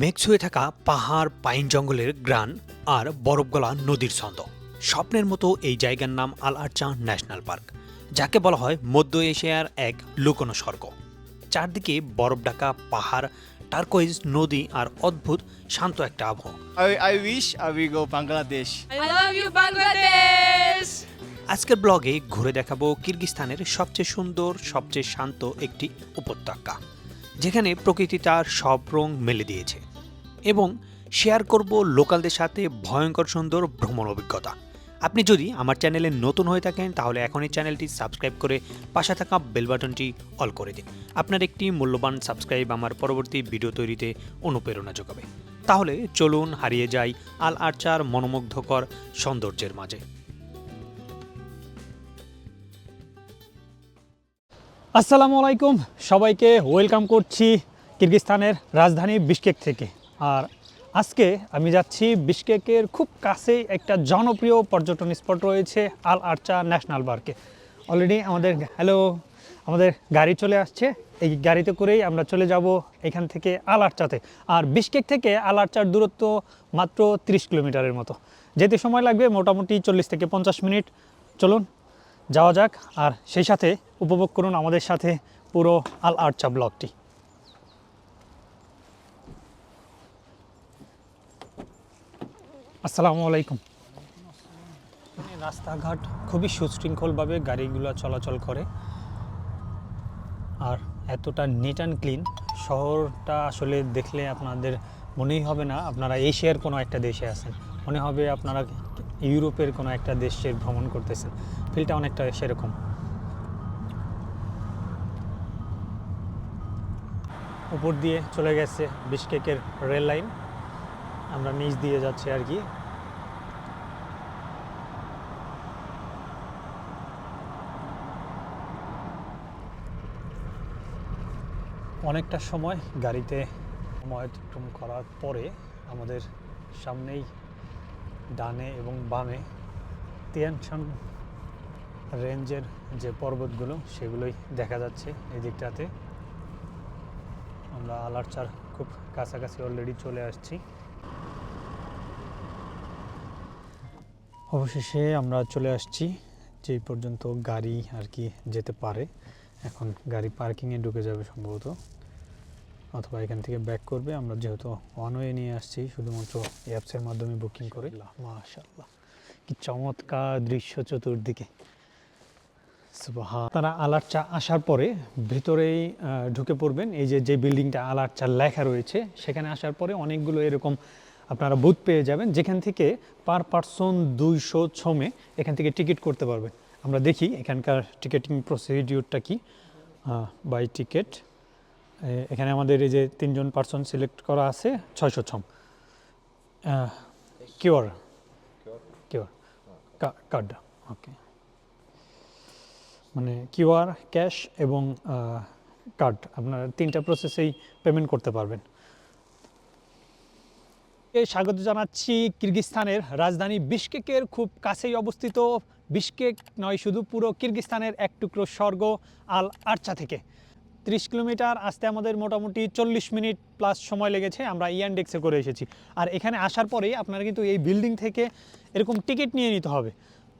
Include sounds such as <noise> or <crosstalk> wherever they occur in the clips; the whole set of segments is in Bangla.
মেঘ ছুঁয়ে থাকা পাহাড় পাইন জঙ্গলের গ্রান আর বরফগলা নদীর ছন্দ। স্বপ্নের মতো এই জায়গার নাম আল আরচা ন্যাশনাল পার্ক যাকে বলা হয় মধ্য এশিয়ার এক লুকোনো স্বর্গ। চারদিকে বরফ ঢাকা পাহাড় টার্কোইজ নদী আর অদ্ভুত শান্ত একটা আবহাওয়া I, I wish I will go Bangladesh. I love you, আজকের ব্লগে ঘুরে দেখাবো কিরগিস্তানের সবচেয়ে সুন্দর সবচেয়ে শান্ত একটি উপত্যকা। যেখানে প্রকৃতি তার সব রং মেলে দিয়েছে এবং শেয়ার করব লোকালদের সাথে ভয়ঙ্কর সুন্দর ভ্রমণ অভিজ্ঞতা। আপনি যদি আমার চ্যানেলে নতুন হয়ে থাকেন, তাহলে এখনই চ্যানেলটি সাবস্ক্রাইব করে পাশে থাকা বেল বাটনটি অল করে দিন। আপনার একটি মূল্যবান সাবস্ক্রাইব আমার পরবর্তী ভিডিও তৈরিতে অনুপ্রেরণা যোগাবে। তাহলে চলুন হারিয়ে যাই আল আর্চার মনোমুগ্ধকর সৌন্দর্যের মাঝে। আসসালামু আলাইকুম। সবাইকে ওয়েলকাম করছি কিরগিস্তানের রাজধানী বিশকেক থেকে। আর আজকে আমি যাচ্ছি বিশকেকের খুব কাছে একটা জনপ্রিয় পর্যটন স্পট রয়েছে আল আর্চা ন্যাশনাল পার্কে। অলরেডি আমাদের হ্যালো আমাদের গাড়ি চলে আসছে। এই গাড়িতে করেই আমরা চলে যাব এখান থেকে আল আর্চাতে। আর বিশকেক থেকে আল আরচার দূরত্ব মাত্র 30 কিলোমিটারের মতো। যেতে সময় লাগবে মোটামুটি চল্লিশ থেকে পঞ্চাশ মিনিট। চলুন যাওয়া যাক, আর সেই সাথে উপভোগ করুন আমাদের সাথে পুরো আল আর্চা ব্লগটি। আসসালামু আলাইকুম। রাস্তাঘাট খুবই সুশৃঙ্খলভাবে গাড়িগুলো চলাচল করে, আর এতটা নিট অ্যান্ড ক্লিন শহরটা আসলে দেখলে আপনাদের মনেই হবে না, আপনারা এশিয়ার কোনো একটা দেশে আছেন। মনে হবে আপনারা ইউরোপের কোনো একটা দেশের ভ্রমণ করতেছেন। ফিলটা অনেকটা সেরকম। উপর দিয়ে চলে গেছে বিশকেকের রেল লাইন। আমরা নিচ দিয়ে যাচ্ছি আর কি। অনেকটা সময় গাড়িতে সময় অতিক্রম করার পরে আমাদের সামনেই ডানে এবং বামে তিয়ানশান রেঞ্জের যে পর্বতগুলো সেগুলোই দেখা যাচ্ছে এই দিকটাতে। আমরা আলারচার খুব কাছাকাছি অলরেডি চলে আসছি। অবশেষে আমরা চলে আসছি, যেই পর্যন্ত গাড়ি আর কি যেতে পারে। এখন গাড়ি পার্কিংয়ে ঢুকে যাবে সম্ভবত। অথবা এখান থেকে ব্যাক করবে। আমরা যেহেতু ওয়ান ওয়ে নিয়ে আসছি শুধুমাত্র অ্যাপসের মাধ্যমে বুকিং করে। মাশাল্লাহ কি চমৎকার দৃশ্য চতুর্দিকে। তারা আলারচা আসার পরে ভেতরেই ঢুকে পড়বেন। এই যে যে বিল্ডিংটা আলারচা লেখা রয়েছে সেখানে আসার পরে অনেকগুলো এরকম আপনারা বুথ পেয়ে যাবেন যেখান থেকে পার পার্সন দুইশো ছমে এখান থেকে টিকিট করতে পারবেন। আমরা দেখি এখানকার টিকিটিং প্রসিডিউরটা কি বাই টিকিট এখানে আমাদের এই যে তিনজন পার্সন সিলেক্ট করা আছে, ছয়শো ছম। কিওর? কিওর। Card, okay. মানে কিউআর ক্যাশ এবং কার্ড। আপনারা তিনটা প্রসেসেই পেমেন্ট করতে পারবেন। স্বাগত জানাচ্ছি কিরগিস্তানের রাজধানী বিশকেকের খুব কাছেই অবস্থিত। বিশকেক নয় শুধু পুরো কিরগিস্তানের এক টুকরো স্বর্গ আল আরচা থেকে। তিরিশ কিলোমিটার, আসতে আমাদের মোটামুটি চল্লিশ মিনিট প্লাস সময় লেগেছে, আমরা ইয়ানডেক্সে করে এসেছি। আর এখানে আসার পরেই আপনারা কিন্তু এই বিল্ডিং থেকে এরকম টিকিট নিয়ে নিতে হবে।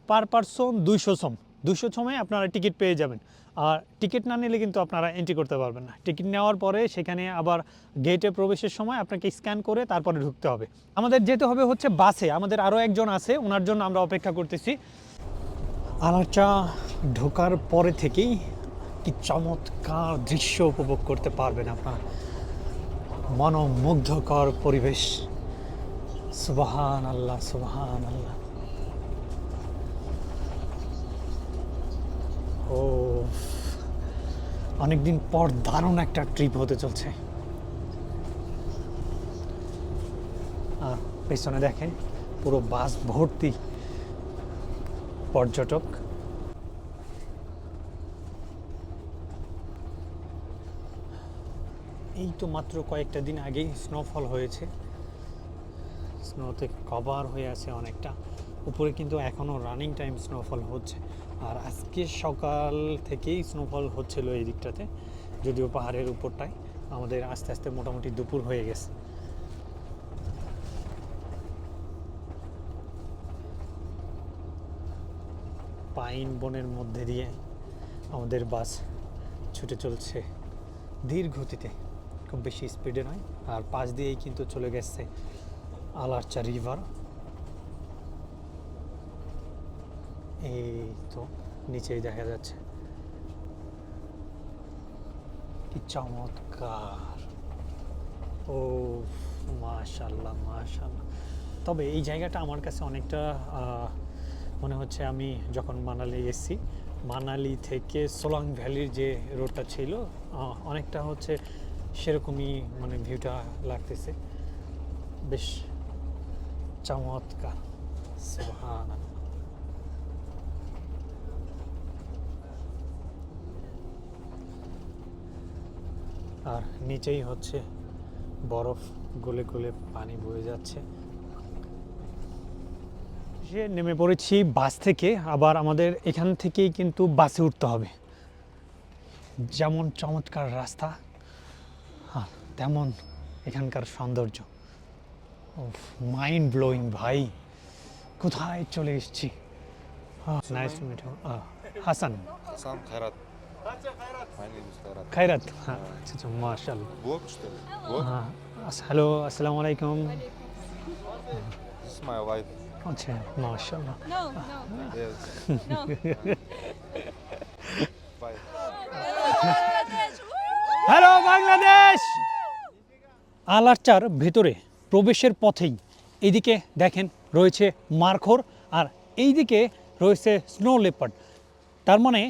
পার পার্সন দুইশো সম। দুশো সময় আপনারা টিকিট পেয়ে যাবেন। আর টিকিট না নিলে কিন্তু আপনারা এন্ট্রি করতে পারবেন না। টিকিট নেওয়ার পরে সেখানে আবার গেটে প্রবেশের সময় আপনাকে স্ক্যান করে তারপরে ঢুকতে হবে। আমাদের যেতে হবে হচ্ছে বাসে আমাদের আরও একজন আছে, ওনার জন্য আমরা অপেক্ষা করতেছি। আলাচা, ঢোকার পরে থেকেই কি চমৎকার দৃশ্য উপভোগ করতে পারবেন আপনারা মনোমুগ্ধকর পরিবেশ। সুবাহান আল্লাহ সুবাহান আল্লাহ ও অনেকদিন পর দারুণ একটা ট্রিপ হতে চলছে। আর পেছনে দেখেন পুরো বাস ভর্তি পর্যটক। এই তো মাত্র কয়েকটা দিন আগেই স্নোফল হয়েছে। স্নোতে কভার হয়ে আছে অনেকটা। উপরে কিন্তু এখনও রানিং টাইম স্নোফল হচ্ছে। আর আজকে সকাল থেকেই স্নোফল হচ্ছিল এই দিকটাতে, যদিও পাহাড়ের উপরটায়। আমাদের আস্তে আস্তে মোটামুটি দুপুর হয়ে গেছে। পাইন বনের মধ্যে দিয়ে আমাদের বাস ছুটে চলছে ধীর গতিতে খুব বেশি স্পিডে নয়। আর পাশ দিয়েই কিন্তু চলে গেছে আলারচা রিভার। এই তো নিচেই দেখা যাচ্ছে। কি চমৎকার। ও মাশাল্লাহ মাশাল্লাহ তবে এই জায়গাটা আমার কাছে অনেকটা মনে হচ্ছে আমি যখন মানালি এসেছি, মানালি থেকে সোলাং ভ্যালির যে রোডটা ছিল অনেকটা হচ্ছে সেরকমই মানে ভিউটা লাগতেছে। বেশ চমৎকার। আর নিচেই হচ্ছে বরফ গলে গলে পানি বয়ে যাচ্ছে। সে নেমে পড়েছি বাস থেকে, আবার আমাদের এখান থেকেই কিন্তু বাসে উঠতে হবে। যেমন চমৎকার রাস্তা। তেমন এখানকার সৌন্দর্য। মাইন্ড ব্লোয়িং ভাই। কোথায় চলে এসছি? হাসান। খায়রাত। আচ্ছা হ্যালো আচ্ছা, আচ্ছা, হ্যাঁ, আসসালামু আলাইকুম। আচ্ছা হ্যালো বাংলাদেশ <laughs> আলারচার ভেতরে প্রবেশের পথেই এদিকে দেখেন রয়েছে মারখোর আর এইদিকে রয়েছে স্নো লেপার্ড। তার মানে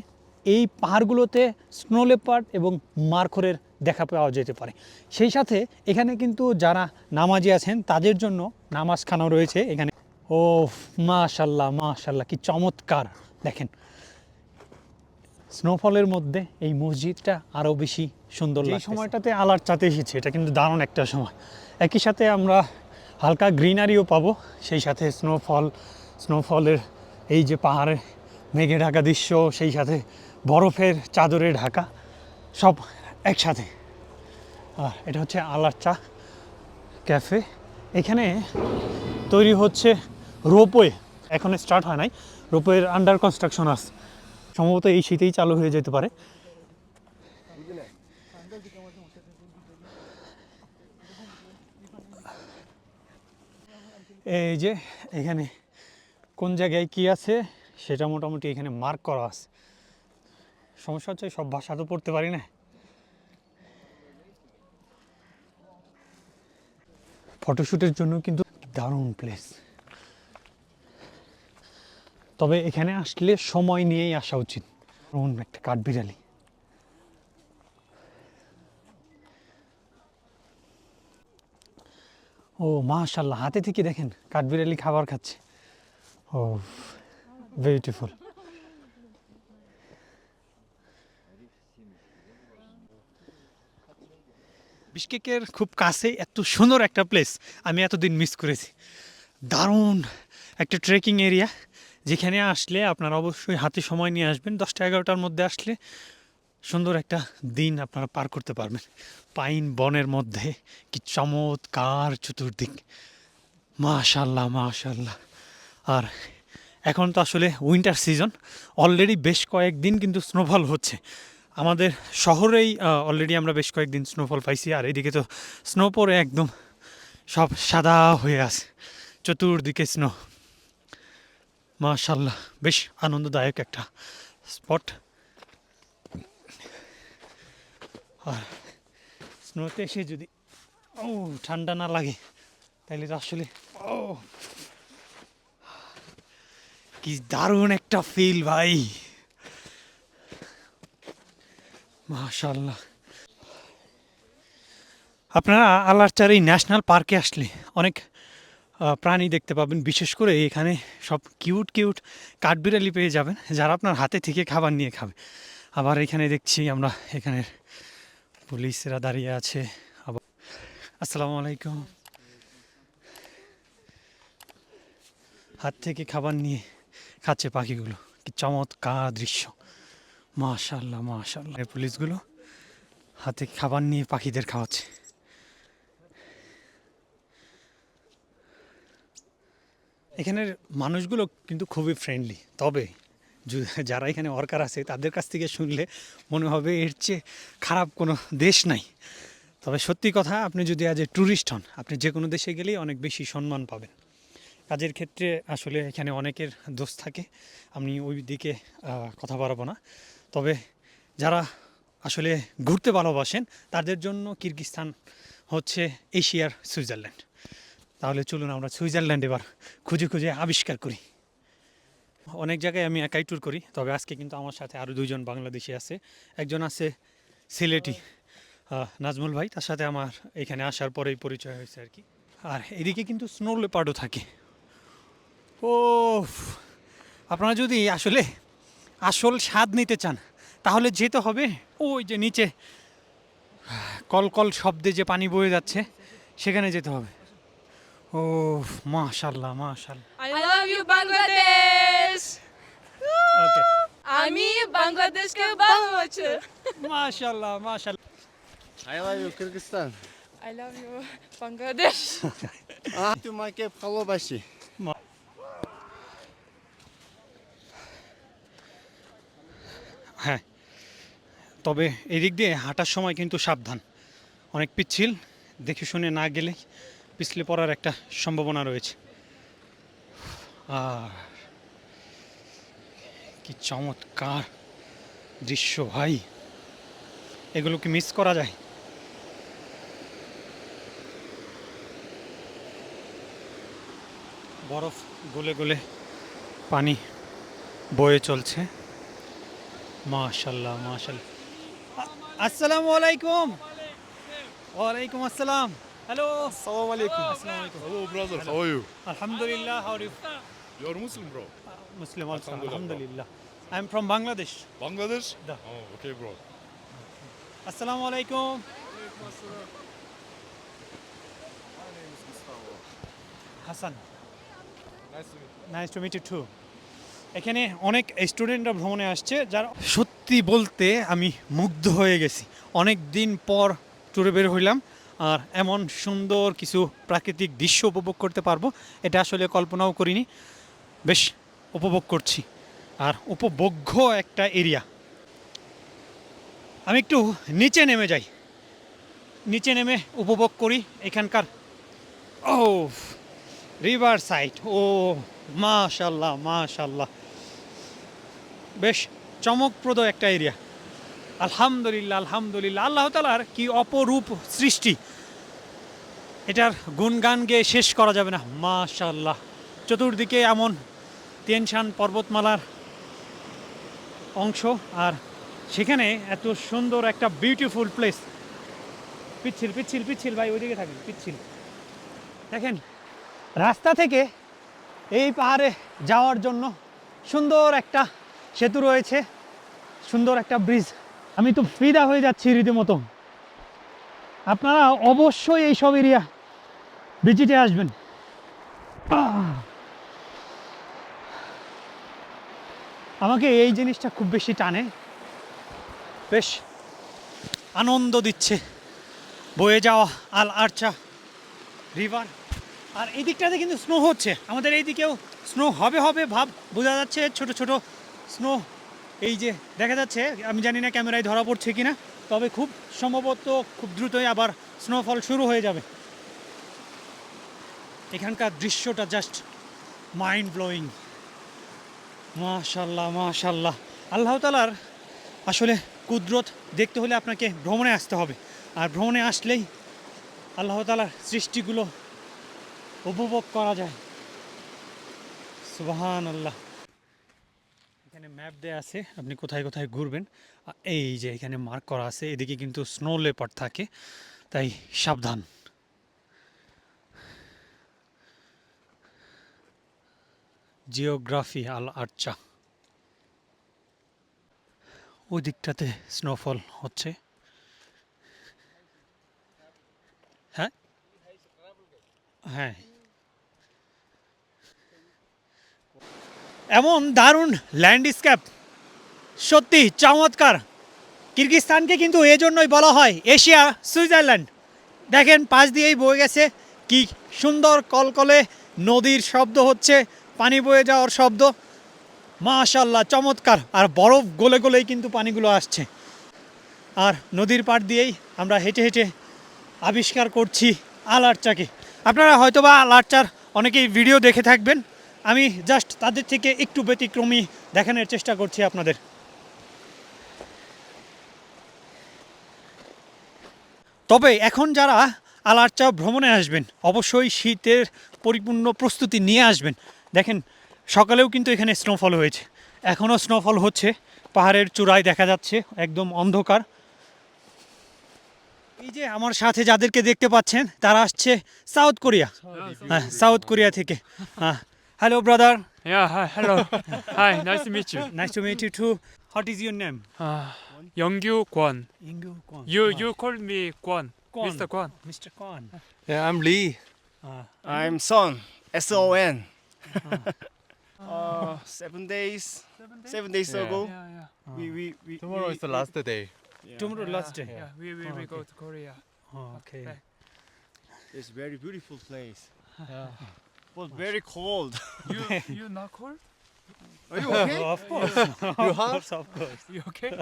এই পাহাড়গুলোতে স্নো লেপার্ড এবং মারখোরের দেখা পাওয়া যেতে পারে। সেই সাথে এখানে কিন্তু যারা নামাজি আছেন, তাদের জন্য নামাজখানাও রয়েছে এখানে। ও মাশাল্লাহ মাশাল্লাহ, কি চমৎকার। দেখেন, স্নোফলের মধ্যে এই মসজিদটা আরও বেশি সুন্দর এই সময়টাতে আলার চাতে এসেছে এটা কিন্তু দারুণ একটা সময়। একই সাথে আমরা হালকা গ্রিনারিও পাবো সেই সাথে স্নোফল স্নোফলের এই যে পাহাড়ে মেঘে ঢাকা দৃশ্য সেই সাথে বরফের চাদরে ঢাকা সব একসাথে। আর এটা হচ্ছে আলার চা ক্যাফে। এখানে তৈরি হচ্ছে রোপওয়ে। এখন স্টার্ট হয় নাই। রোপওয়ের আন্ডার কনস্ট্রাকশন আছে। সম্ভবত এই শীতেই চালু হয়ে যেতে পারে। এই যে, এখানে কোন জায়গায় কি আছে, সেটা মোটামুটি এখানে মার্ক করা আছে। সমস্যা হচ্ছে সব ভাষা তো পড়তে পারি না। ফটোশ্যুটের জন্য কিন্তু দারুণ প্লেস তবে এখানে আসলে সময় নিয়েই আসা উচিত। একটা কাঠবিড়ালি। ও মাশাল্লাহ হাতে থেকে দেখেন, কাঠবিড়ালি খাবার খাচ্ছে। ও বিউটিফুল বিশকেকের খুব কাছে এত সুন্দর একটা প্লেস আমি এতদিন মিস করেছি। দারুণ একটা ট্রেকিং এরিয়া যেখানে আসলে আপনারা অবশ্যই হাতে সময় নিয়ে আসবেন। দশটা এগারোটার মধ্যে আসলে সুন্দর একটা দিন আপনারা পার করতে পারবেন। পাইন বনের মধ্যে কি চমৎকার চতুর্দিক। মাশাল্লাহ মাশাল্লাহ আর এখন তো আসলে উইন্টার সিজন অলরেডি বেশ কয়েকদিন কিন্তু স্নোফল হচ্ছে। আমাদের শহরেই অলরেডি আমরা বেশ কয়েকদিন স্নোফল পাইছি, আর এদিকে তো স্নো পরে একদম সব সাদা হয়ে আছে, চতুর্দিকে স্নো মাশাল্লাহ বেশ আনন্দদায়ক একটা স্পট আর স্নোতে এসে যদি ও ঠান্ডা না লাগে তাহলে তো আসলে ও কি দারুণ একটা ফিল ভাই। মাশাল্লাহ আপনারা আল্লাহচার এই ন্যাশনাল পার্কে আসলে অনেক প্রাণী দেখতে পাবেন। বিশেষ করে এখানে সব কিউট কিউট কাঠবিড়ালি পেয়ে যাবেন, যারা আপনার হাতে থেকে খাবার নিয়ে খাবে। আবার এখানে দেখছি আমরা এখানে পুলিশরা দাঁড়িয়ে আছে। আসসালামু আলাইকুম। হাত থেকে খাবার নিয়ে খাচ্ছে পাখিগুলো। কি চমৎকার দৃশ্য। মাশাল্লাহ মাশাল্লাহ পুলিশগুলো হাতে খাবার নিয়ে পাখিদের খাওয়াচ্ছে। এখানের মানুষগুলো কিন্তু খুবই ফ্রেন্ডলি তবে যারা এখানে ওয়ার্কার আছে, তাদের কাছ থেকে শুনলে মনে হবে এর চেয়ে খারাপ কোনো দেশ নাই। তবে সত্যি কথা, আপনি যদি আজ এ ট্যুরিস্ট হন, আপনি যে কোনো দেশে গেলেই অনেক বেশি সম্মান পাবেন। কাজের ক্ষেত্রে আসলে এখানে অনেকের দোষ থাকে, আমি ওই দিকে কথা বাড়াবো না। তবে যারা আসলে ঘুরতে ভালোবাসেন, তাদের জন্য কিরগিস্তান হচ্ছে এশিয়ার সুইজারল্যান্ড। তাহলে চলুন আমরা সুইজারল্যান্ড এবার খুঁজে খুঁজে আবিষ্কার করি। অনেক জায়গায় আমি একাই ট্যুর করি তবে আজকে কিন্তু আমার সাথে আরও দুইজন বাংলাদেশি আছে। একজন আছে সিলেটি নাজমুল ভাই তার সাথে আমার এখানে আসার পরেই পরিচয় হয়েছে আর কি। আর এদিকে কিন্তু স্নো লেপার্ডও থাকে। ও আপনারা যদি আসলে আসল স্বাদ নিতে চান তাহলে যেতে হবে ওই যে নিচে কলকল শব্দে যে পানি বয়ে যাচ্ছে সেখানে যেতে হবে। ও মাশাল্লাহ মাশাল্লাহ। I love you, Bangladesh. ওকে আমি বাংলাদেশকে ভালোবাসি। মাশাল্লাহ I love you Kyrgyzstan. I love you, Bangladesh. <laughs> Ah, তোমাকে ভালোবাসি। হ্যাঁ তবে এদিক দিয়ে হাঁটার সময় কিন্তু সাবধান। অনেক পিচ্ছিল দেখে শুনে না গেলে পিছলে পড়ার একটা সম্ভাবনা রয়েছে। আর কি চমৎকার দৃশ্য ভাই এগুলো কি মিস করা যায় বরফ গলে গলে পানি বয়ে চলছে মাশাল্লাহ মাশাল্লাহ আসসালামু আলাইকুম ওয়ালাইকুম আসসালাম হ্যালো Assalamu alaikum. আসসালামু আলাইকুম Hello, brother. How are you? আলহামদুলিল্লাহ how are you Muslim, bro. Muslim Alhamdulillah, bro. আলহামদুলিল্লাহ am from Bangladesh Bangladesh? Da. Oh, okay, bro. আসসালামু আলাইকুম Hasan Nice to meet you. Nice to meet you too এখানে অনেক স্টুডেন্টরা ভ্রমণে আসছে যারা সত্যি বলতে আমি মুগ্ধ হয়ে গেছি অনেক দিন পর ট্যুরে বের হইলাম আর এমন সুন্দর কিছু প্রাকৃতিক দৃশ্য উপভোগ করতে পারব এটা আসলে কল্পনাও করিনি বেশ উপভোগ করছি আর উপভোগ্য একটা এরিয়া। আমি একটু নিচে নেমে যাই। নিচে নেমে উপভোগ করি এখানকার। ও রিভার সাইড ও, মাশাল্লাহ মাশাল্লাহ। বেশ চমকপ্রদ একটা এরিয়া। আলহামদুলিল্লাহ আলহামদুলিল্লাহ। আল্লাহ তালার কি অপরূপ সৃষ্টি। এটার গুণগান গেয়ে শেষ করা যাবে না। মাশাল্লাহ। চতুর্দিকে এমন টেনশান পর্বতমালার অংশ, আর সেখানে এত সুন্দর একটা বিউটিফুল প্লেস পিচ্ছিল পিচ্ছিল পিচ্ছিল, ভাই, ওইদিকে থাকেন, পিচ্ছিল। দেখেন, রাস্তা থেকে এই পাহাড়ে যাওয়ার জন্য সুন্দর একটা সেতু রয়েছে, সুন্দর একটা ব্রিজ আমি তো ফিদা হয়ে যাচ্ছি রীতিমতো। আপনারা অবশ্যই এই সব এরিয়া ভিজিটে আসবেন। আহ! আমাকে এই জিনিসটা খুব বেশি টানে। বেশ, আনন্দ দিচ্ছে। বয়ে যাওয়া আল আরচা রিভার। আর এই দিকটাতে কিন্তু স্নো হচ্ছে। আমাদের এই দিকেও স্নো হবে হবে ভাব বোঝা যাচ্ছে, ছোট ছোট স্নো। এই যে দেখা যাচ্ছে, আমি জানি না ক্যামেরায় ধরা পড়ছে কিনা, তবে খুব সম্ভবত খুব দ্রুতই আবার স্নোফল শুরু হয়ে যাবে। এখানকার দৃশ্যটা জাস্ট মাইন্ড ব্লোয়িং মাশাল্লাহ মাশাল্লাহ। আল্লাহ তালার আসলে কুদরত দেখতে হলে আপনাকে ভ্রমণে আসতে হবে। আর ভ্রমণে আসলেই আল্লাহ তালার সৃষ্টিগুলো উপভোগ করা যায়। সুবাহান আল্লাহ এখানে ম্যাপ দেয়া আছে, আপনি কোথায় কোথায় ঘুরবেন। এই যে এখানে মার্ক করা আছে, এদিকে কিন্তু স্নো লেপার্ড থাকে, তাই সাবধান। Geography Ala Archa. ওই দিকটাতে স্নোফল হচ্ছে। হ্যাঁ? হ্যাঁ। এমন দারুণ ল্যান্ডস্কেপ। সত্যি চমৎকার। কিরগিস্তানকে কিন্তু এজন্যই বলা হয় এশিয়া, সুইজারল্যান্ড। দেখেন, পাশ দিয়েই বয়ে গেছে। কি সুন্দর কলকলে নদীর শব্দ হচ্ছে। পানি বয়ে যাওয়ার শব্দ। মাশাল্লাহ চমৎকার। আর বরফ গলে গলেই কিন্তু পানিগুলো আসছে। আর নদীর পাড় দিয়েই আমরা হেঁটে হেঁটে আবিষ্কার করছি আলারচাকে। আপনারা হয়তোবা আলারচার অনেকেই ভিডিও দেখে থাকবেন। আমি জাস্ট তাদের থেকে একটু ব্যতিক্রমী দেখানোর চেষ্টা করছি আপনাদের। তবে এখন যারা আলারচা ভ্রমণে আসবেন, অবশ্যই শীতের পরিপূর্ণ প্রস্তুতি নিয়ে আসবেন। দেখেন সকালেও কিন্তু এখানে স্নোফল হয়েছে এখনও স্নোফল হচ্ছে পাহাড়ের চূড়ায় দেখা যাচ্ছে একদম অন্ধকার এই যে আমার সাথে যাদেরকে দেখতে পাচ্ছেন তারা আসছে সাউথ কোরিয়া হ্যাঁ সাউথ কোরিয়া থেকে হ্যাঁ hello brother Yeah, hi, hello. hi, nice to meet you. Nice to meet you too what is your name Uh, Youngyu Kwon. Youngyu Kwon You you called me Kwon, Kwon. Mr. Kwon. Mister Kwon Yeah, I'm Lee. I'm Son. S O N. Uh-huh. uh, seven days, Seven days? seven days Yeah. ago. Yeah, yeah. We, we, we, Tomorrow we- is the last day. Yeah. Tomorrow last day. Yeah, we, we, we oh, go to Korea. Oh, okay. Back. It's very beautiful place, Yeah. <laughs> but very cold. <laughs> You <laughs> you not cold? Are you okay? of course. You have? of course. You okay?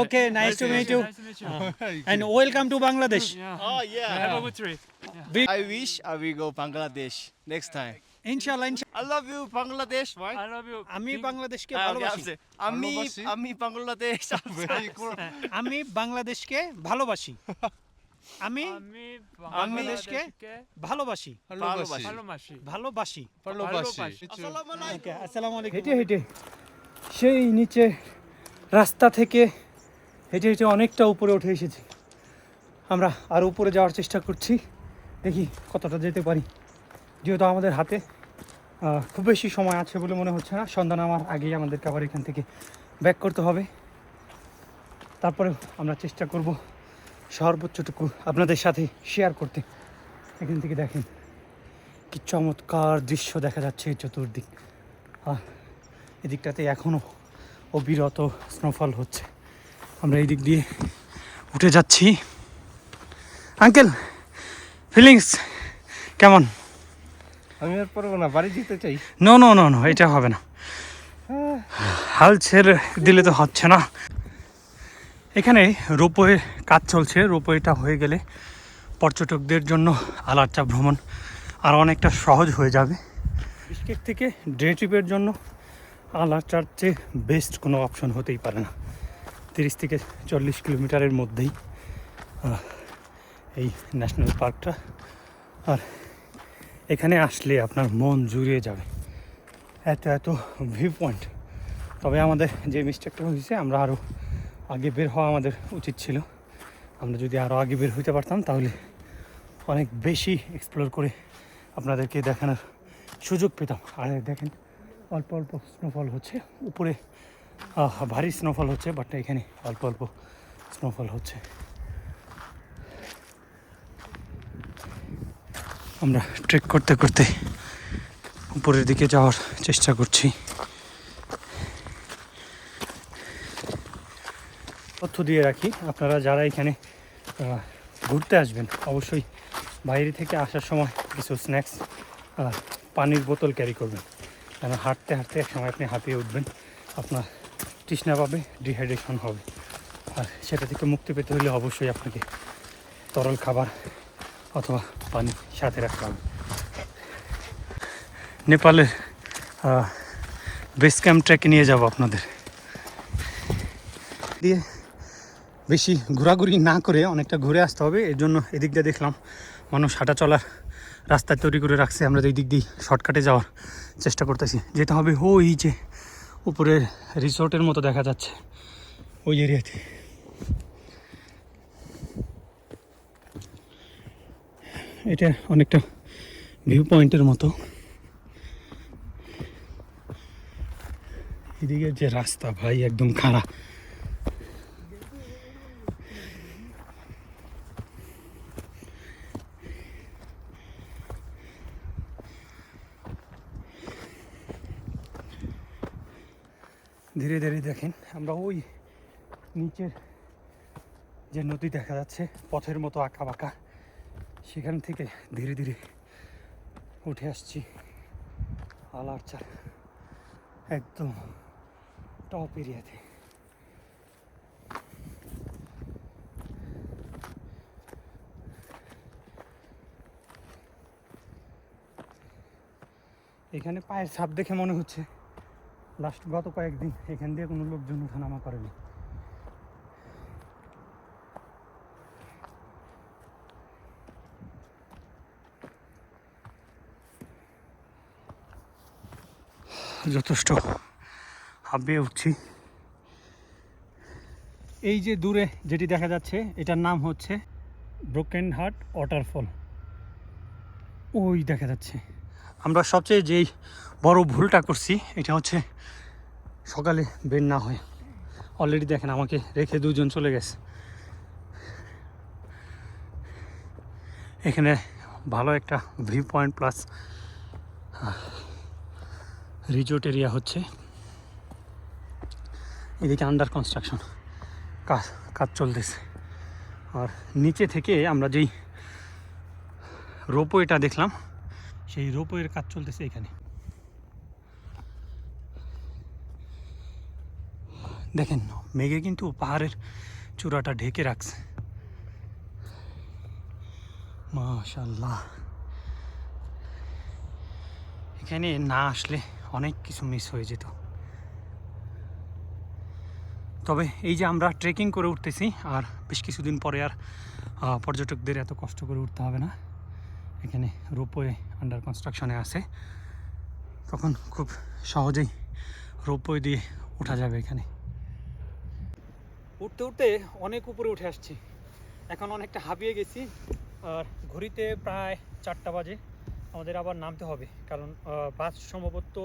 Okay nice to meet you Nice to meet you. and welcome to Bangladesh Yeah. Oh yeah. Have a good trip. I wish I will go Bangladesh next time. ইনশাআল্লাহ ইনশাআল্লাহ I love you Bangladesh. Why? I love you. আমি বাংলাদেশকে Ah, okay, ভালোবাসি Bangladesh. Very cool. আমি বাংলাদেশকে ভালোবাসি আমি আমি বাংলাদেশকে ভালোবাসি ভালোবাসি। ভালোবাসি ভালোবাসি ভালোবাসি। আসসালামু আলাইকুম হেঁটে হেঁটে সেই নিচে রাস্তা থেকে হেঁটে হেঁটে অনেকটা উপরে উঠে এসেছি। আমরা আর উপরে যাওয়ার চেষ্টা করছি। দেখি কতটা যেতে পারি। যেহেতু আমাদের হাতে খুব বেশি সময় আছে বলে মনে হচ্ছে না। সন্ধ্যা নামার আগেই আমাদেরকে আবার এখান থেকে ব্যাক করতে হবে। তারপরে আমরা চেষ্টা করব সর্বোচ্চটুকু আপনাদের সাথে শেয়ার করতে। এখান থেকে দেখেন কি চমৎকার দৃশ্য দেখা যাচ্ছে চতুর্দিক। আর এদিকটাতে এখনও অবিরত স্নোফল হচ্ছে। আমরা এই দিক দিয়ে উঠে যাচ্ছি। আঙ্কেল ফিলিংস কেমন? আমি আর পারব না বাড়ি যেতে চাই। নো নো নো নো এটা হবে না। হাল ছেড়ে দিলে তো হচ্ছে না। এখানে রোপওয়ে কাজ চলছে রোপওয়েটা হয়ে গেলে পর্যটকদের জন্য আলারচা ভ্রমণ আর অনেকটা সহজ হয়ে যাবে। বিশকেক থেকে ডে ট্রিপের জন্য আলারচার চেয়ে বেস্ট কোনো অপশন হতেই পারে না। তিরিশ থেকে চল্লিশ কিলোমিটারের মধ্যেই এই ন্যাশনাল পার্কটা। আর এখানে আসলে আপনার মন জুড়িয়ে যাবে। এত এত ভিউ পয়েন্ট। তবে আমাদের যে মিস্টেকটা হয়েছে, আমরা আরও আগে বের হওয়া আমাদের উচিত ছিল। আমরা যদি আরও আগে বের হইতে পারতাম, তাহলে অনেক বেশি এক্সপ্লোর করে আপনাদেরকে দেখানোর সুযোগ পেতাম। আর দেখেন অল্প অল্প স্নোফল হচ্ছে। উপরে ভারী স্নোফল হচ্ছে বাট এখানে অল্প অল্প স্নোফল হচ্ছে। আমরা ট্রেক করতে করতে উপরের দিকে যাওয়ার চেষ্টা করছি। তথ্য দিয়ে রাখি, আপনারা যারা এখানে ঘুরতে আসবেন, অবশ্যই বাইরে থেকে আসার সময় কিছু স্ন্যাক্স পানির বোতল ক্যারি করবেন। কেন হাঁটতে হাঁটতে এক সময় আপনি হাঁপিয়ে উঠবেন। আপনার তৃষ্ণা পাবে ডিহাইড্রেশন হবে। আর সেটা থেকে মুক্তি পেতে হলে অবশ্যই আপনাকে তরল খাবার অথবা পানি সাথে রাখতে হবে। নেপালের বেস ক্যাম্প ট্রেকে নিয়ে যাব আপনাদের। দিয়ে বেশি ঘোরাঘুরি না করে অনেকটা ঘুরে আসতে হবে। এর জন্য এদিক দিয়ে দেখলাম মানুষ হাঁটা চলার রাস্তা তৈরি করে রাখছে। আমরা এই দিক দিয়ে শর্টকাটে যাওয়ার চেষ্টা করতেছি। যেতে হবে ওই যে উপরের রিসোর্টের মতো দেখা যাচ্ছে, ওই এরিয়াতে। এটা অনেকটা ভিউ পয়েন্টের মতো। এদিকে যে রাস্তা ভাই, একদম খাড়া। ধীরে ধীরে দেখেন, আমরা ওই নিচের যে নদী দেখা যাচ্ছে, পথের মতো আঁকা বাঁকা, সেখান থেকে ধীরে ধীরে উঠে আসছি আলারচার একদম টপ এরিয়াতে এখানে পায়ের ছাপ দেখে মনে হচ্ছে লাস্ট গত কয়েকদিন এখান দিয়ে কোনো লোকজন ওঠানামা করেনি। যথেষ্ট হাঁপিয়ে উঠছি। এই যে দূরে যেটি দেখা যাচ্ছে, এটার নাম হচ্ছে ব্রোকেন হার্ট ওয়াটারফল। ওই দেখা যাচ্ছে। আমরা সবচেয়ে যেই বড় ভুলটা করছি, এটা হচ্ছে সকালে বের না হয়। অলরেডি দেখেন আমাকে রেখে দুজন চলে গেছে। এখানে ভালো একটা view point plus resort area হচ্ছে। এদিকে আন্ডার কনস্ট্রাকশন কাজ কাজ চলতেছে। আর নিচে থেকে আমরা যেই রোপওয়েটা দেখলাম সেই রোপওয়ের কাজ চলতেছে এখানে। দেখেন, মেঘে কিন্তু পাহাড়ের চূড়াটা ঢেকে রাখছে। মাশাল্লাহ এখানে না আসলে অনেক কিছু মিস হয়ে যেত। তবে এই যে আমরা ট্রেকিং করে উঠতেছি, আর বেশ কিছুদিন পরে আর পর্যটকদের এত কষ্ট করে উঠতে হবে না। এখানে রোপওয়ে আন্ডার কনস্ট্রাকশনে আছে, তখন খুব সহজেই রোপওয়ে দিয়ে ওঠা যাবে এখানে। উঠতে উঠতে অনেক উপরে উঠে আসছি। এখন অনেকটা হাঁপিয়ে গেছি, আর ঘড়িতে প্রায় চারটা বাজে। আমাদের আবার নামতে হবে, কারণ বাস সম্ভবত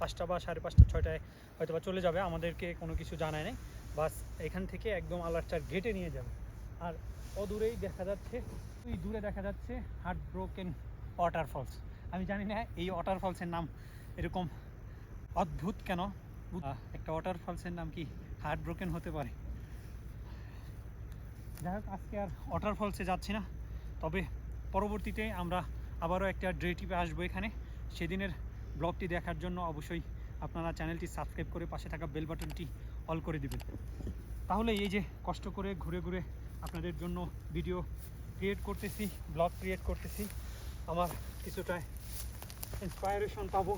পাঁচটা বা সাড়ে পাঁচটা, ছয়টায় হয়তো বা চলে যাবে। আমাদেরকে কোনো কিছু জানায় নাই। বাস এখান থেকে একদম আলারচার গেটে নিয়ে যাবে। আর অদূরেই দেখা যাচ্ছে দূরে দেখা যাচ্ছে হার্ট ব্রোকেন ওয়াটার ফলস আমি জানি না এই ওয়াটার ফলসের নাম এরকম অদ্ভুত কেন? একটা ওয়াটার ফলসের নাম কি হার্ট ব্রোকেন হতে পারে। যাই হোক, আজকে আর ওয়াটার ফলসে যাচ্ছি না। তবে পরবর্তীতে আমরা আবারও একটা ড্রে টিপে আসব এখানে। সেদিনের ব্লগটি দেখার জন্য অবশ্যই আপনারা চ্যানেলটি সাবস্ক্রাইব করে পাশে থাকা বেল বাটনটি অল করে দিবেন। তাহলে এই যে কষ্ট করে ঘুরে ঘুরে আপনাদের জন্য ভিডিও ক্রিয়েট করতেছি ব্লগ ক্রিয়েট করতেছি। আমার কিছুটা ইন্সপায়ারেশন পাবো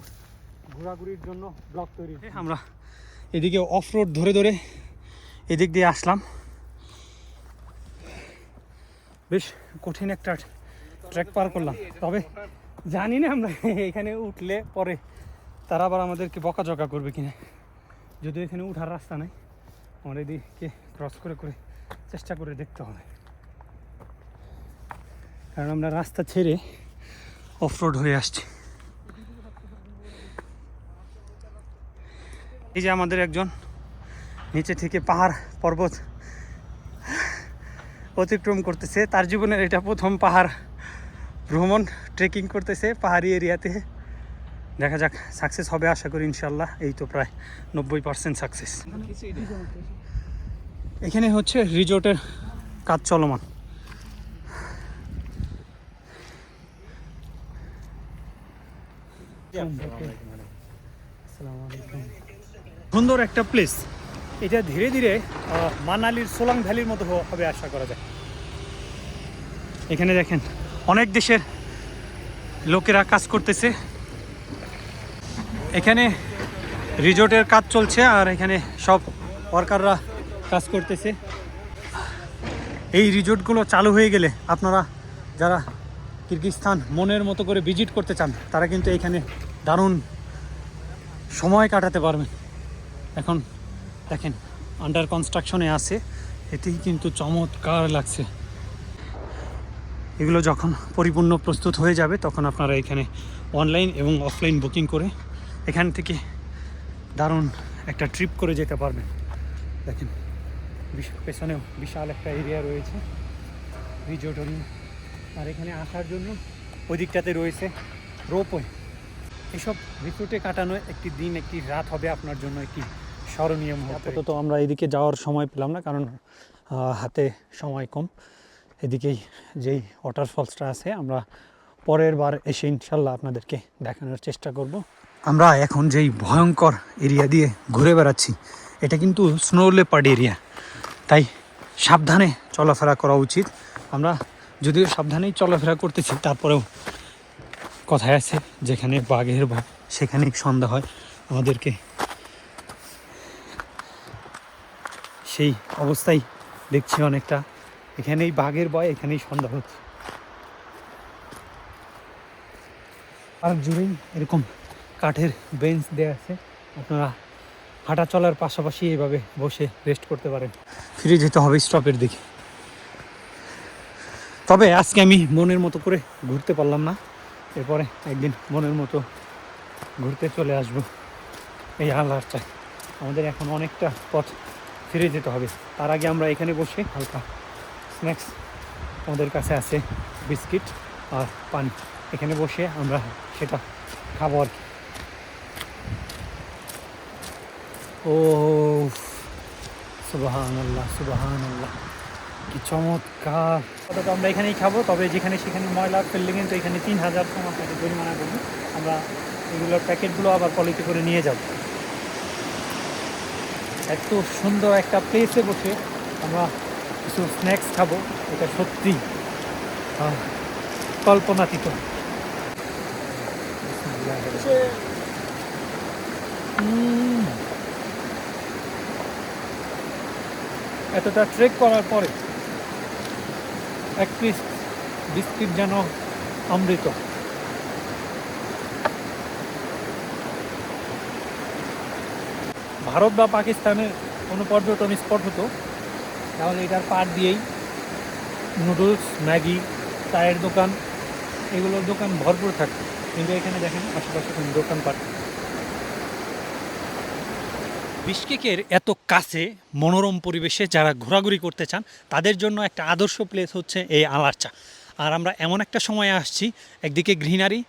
ঘোরাঘুরির জন্য ব্লগ তৈরি আমরা এদিকে অফ রোড ধরে ধরে এদিক দিয়ে আসলাম। বেশ কঠিন একটা ট্র্যাক পার করলাম। তবে জানি না আমরা এখানে উঠলে পরে তারা আবার আমাদেরকে বকাঝকা করবে কিনা। যদিও এখানে উঠার রাস্তা নাই আমার এদিকে ক্রস করে করে চেষ্টা করে দেখতে হবে। কারণ আমরা রাস্তা ছেড়ে অফ রোড হয়ে আসছি। এই যে আমাদের একজন নিচে থেকে পাহাড় পর্বত অতিক্রম করতেছে। তার জীবনের এটা প্রথম পাহাড় ভ্রমণ ট্রেকিং করতেছে পাহাড়ি এরিয়াতে। দেখা যাক সাকসেস হবে আশা করি ইনশাল্লাহ এই তো প্রায় নব্বই পার্সেন্ট সাকসেস এখানে হচ্ছে রিজোর্টের কাজ চলমান। সুন্দর একটা প্লেস এটা ধীরে ধীরে মানালির সোলাং ভ্যালির মতো হবে আশা করা যায়। এখানে দেখেন অনেক দেশের লোকেরা কাজ করতেছে। এখানে রিজোর্টের কাজ চলছে আর এখানে সব ওয়ার্কাররা কাজ করতেছে। এই রিজোর্টগুলো চালু হয়ে গেলে আপনারা যারা কিরগিস্তান মনের মতো করে ভিজিট করতে চান, তারা কিন্তু এখানে দারুণ সময় কাটাতে পারবেন। এখন দেখেন আন্ডার কনস্ট্রাকশনে আছে, এতেই কিন্তু চমৎকার লাগছে। এগুলো যখন পরিপূর্ণ প্রস্তুত হয়ে যাবে, তখন আপনারা এখানে অনলাইন এবং অফলাইন বুকিং করে এখান থেকে দারুণ একটা ট্রিপ করে যেতে পারবেন। দেখেন পেছনেও বিশাল একটা এরিয়া রয়েছে। রিজোর্টরি আর এখানে আসার জন্য ওই দিকটাতে রয়েছে রোপওয়ে। এসব রিসোর্টে কাটানো একটি দিন, একটি রাত হবে আপনার জন্য একটি স্মরণীয় মুহূর্ত। আপাতত আমরা এদিকে যাওয়ার সময় পেলাম না, কারণ হাতে সময় কম। এদিকেই যেই ওয়াটারফলসটা আছে, আমরা পরের বার এসে ইনশাল্লাহ আপনাদেরকে দেখানোর চেষ্টা করব। আমরা এখন যেই ভয়ঙ্কর এরিয়া দিয়ে ঘুরে বেড়াচ্ছি, এটা কিন্তু স্নো লেপার্ড এরিয়া তাই সাবধানে চলাফেরা করা উচিত। আমরা যদিও সাবধানেই চলাফেরা করতেছি, তারপরেও কথায় আছে, যেখানে বাঘের ভয়, সেখানেই সন্ধ্যা হয় আমাদেরকে। সেই অবস্থাই দেখছি অনেকটা। এখানেই বাঘের ভয়, এখানেই সন্ধ্যা হচ্ছে। আর জুড়েই এরকম কাঠের বেঞ্চ দেওয়া আছে। আপনারা হাঁটা চলার পাশাপাশি এইভাবে বসে রেস্ট করতে পারেন। ফিরে যেতে হবে স্টপের দিকে। তবে আজকে আমি মনের মতো করে ঘুরতে পারলাম না। এরপরে একদিন মনের মতো ঘুরতে চলে আসব এই আল্লাহটায় আমাদের এখন অনেকটা পথ ফিরে যেতে হবে। তার আগে আমরা এখানে বসে হালকা স্ন্যাক্স আমাদের কাছে আছে, বিস্কিট আর পানি। এখানে বসে আমরা সেটা খাব আর ও সুবাহান আল্লাহ সুবাহান আল্লাহ কি চমৎকার। অতটা আমরা এখানেই খাব? তবে যেখানে সেখানে ময়লা ফেললে কিন্তু এখানে তিন হাজার আপনাকে জরিমানা করব আমরা এগুলোর প্যাকেটগুলো আবার পলিতে করে নিয়ে যাব। এত সুন্দর একটা প্লেসে বসে আমরা কিছু স্ন্যাক্স খাব, এটা সত্যি। কল্পনাতীত। এতটা ট্রেক করার পরে এক পিস বিস্কিট যেন অমৃত। ভারত বা পাকিস্তানের কোনো পর্যটন স্পট হতো, তাহলে এটার পার দিয়েই নুডলস, ম্যাগি, চায়ের দোকান, এগুলোর দোকান ভরপুর থাকতো কিন্তু এখানে দেখেন আশেপাশে কোনো দোকান পাট বিশকেকের এত কাছে, মনোরম পরিবেশে যারা ঘোরাঘুরি করতে চান, তাদের জন্য একটা আদর্শ প্লেস হচ্ছে এই আলারচা। আর আমরা এমন একটা সময়ে আসছি, একদিকে গ্রিনারি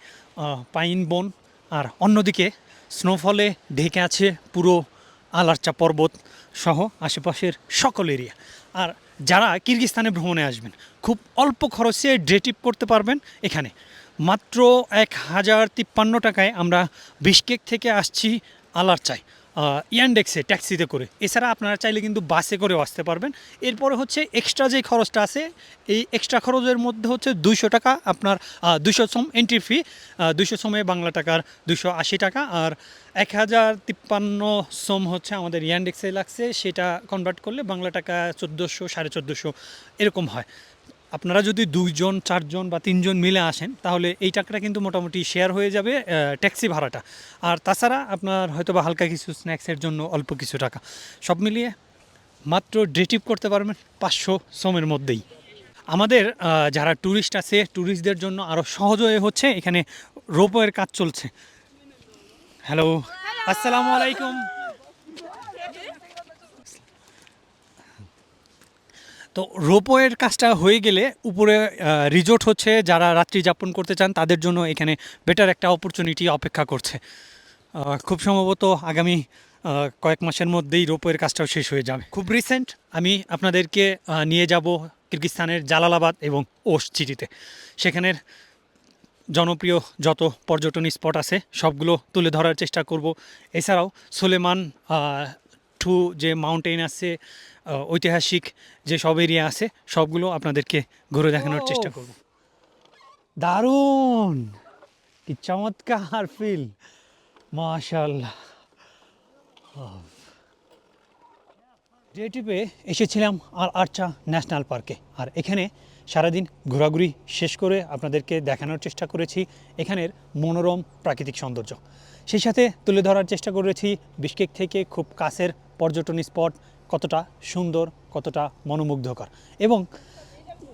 পাইন বন, আর অন্যদিকে স্নোফলে ঢেকে আছে পুরো আলারচা পর্বত সহ আশেপাশের সকল এরিয়া আর যারা কিরগিস্তানে ভ্রমণে আসবেন, খুব অল্প খরচে ডে ট্রিপ করতে পারবেন এখানে। মাত্র এক হাজার তিপ্পান্ন টাকায় আমরা বিশকেক থেকে আসছি আলারচায়। ইয়ান্ডেক্সে ট্যাক্সিতে করে। এছাড়া আপনারা চাইলে কিন্তু বাসে করেও আসতে পারবেন। এরপরে হচ্ছে এক্সট্রা যে খরচটা আছে, এই এক্সট্রা খরচের মধ্যে হচ্ছে দুইশো টাকা আপনার দুইশো সম এন্ট্রি ফি দুইশো সমে বাংলা টাকার দুশো আশি টাকা। আর এক হাজার তিপ্পান্ন সোম হচ্ছে আমাদের ইয়ান্ডেক্সে লাগছে, সেটা কনভার্ট করলে বাংলা টাকা চোদ্দোশো, সাড়ে চোদ্দোশো এরকম হয়। আপনারা যদি দুইজন চারজন বা তিনজন মিলে আসেন তাহলে এই টাকাটা কিন্তু মোটামুটি শেয়ার হয়ে যাবে ট্যাক্সি ভাড়াটা। আর তাছাড়া আপনার হয়তো বা হালকা কিছু স্ন্যাক্সের জন্য অল্প কিছু টাকা। সব মিলিয়ে মাত্র ডেটিভ করতে পারবেন পাঁচশো সোমের মধ্যেই। আমাদের যারা ট্যুরিস্ট আছে ট্যুরিস্টদের জন্য আরও সহজ হয়ে হচ্ছে এখানে রোপওয়ের কাজ চলছে। হ্যালো আসসালামু আলাইকুম। তো রোপওয়ের কাজটা হয়ে গেলে উপরে রিজোর্ট হচ্ছে যারা রাত্রি যাপন করতে চান, তাদের জন্য এখানে বেটার একটা অপরচুনিটি অপেক্ষা করছে। খুব সম্ভবত আগামী কয়েক মাসের মধ্যেই রোপওয়ের কাজটাও শেষ হয়ে যাবে। খুব রিসেন্ট আমি আপনাদেরকে নিয়ে যাব কিরগিস্তানের জালালাবাদ এবং ওস চিটিতে সেখানের জনপ্রিয় যত পর্যটন স্পট আছে, সবগুলো তুলে ধরার চেষ্টা করব। এছাড়াও সোলেমান টু যে মাউন্টেন আছে ঐতিহাসিক যে সব এরিয়া আছে সবগুলো আপনাদেরকে ঘুরে দেখানোর চেষ্টা করব। দারুণ! কি চমৎকার ফিল মাশাল্লাহ ডে ট্রিপে এসেছিলাম আর আর্চা ন্যাশনাল পার্কে আর এখানে সারাদিন ঘোরাঘুরি শেষ করে আপনাদেরকে দেখানোর চেষ্টা করেছি এখানের মনোরম প্রাকৃতিক সৌন্দর্য। সেই সাথে তুলে ধরার চেষ্টা করেছি বিশকেক থেকে খুব কাছের পর্যটন স্পট কতটা সুন্দর কতটা মনোমুগ্ধকর। এবং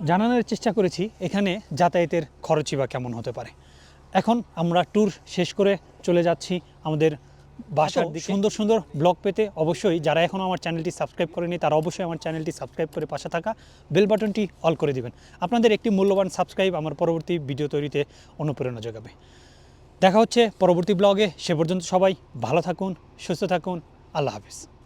জানানোর চেষ্টা করেছি এখানে যাতায়াতের খরচই বা কেমন হতে পারে। এখন আমরা ট্যুর শেষ করে চলে যাচ্ছি আমাদের বাসার সুন্দর সুন্দর ব্লগ পেতে অবশ্যই যারা এখনও আমার চ্যানেলটি সাবস্ক্রাইব করেনি তারা অবশ্যই আমার চ্যানেলটি সাবস্ক্রাইব করে পাশে থাকা বেল বাটনটি অল করে দিবেন। আপনাদের একটি মূল্যবান সাবস্ক্রাইব আমার পরবর্তী ভিডিও তৈরিতে অনুপ্রেরণা যোগাবে। দেখা হচ্ছে পরবর্তী ব্লগে। সে পর্যন্ত সবাই ভালো থাকুন সুস্থ থাকুন। আল্লাহ হাফিজ।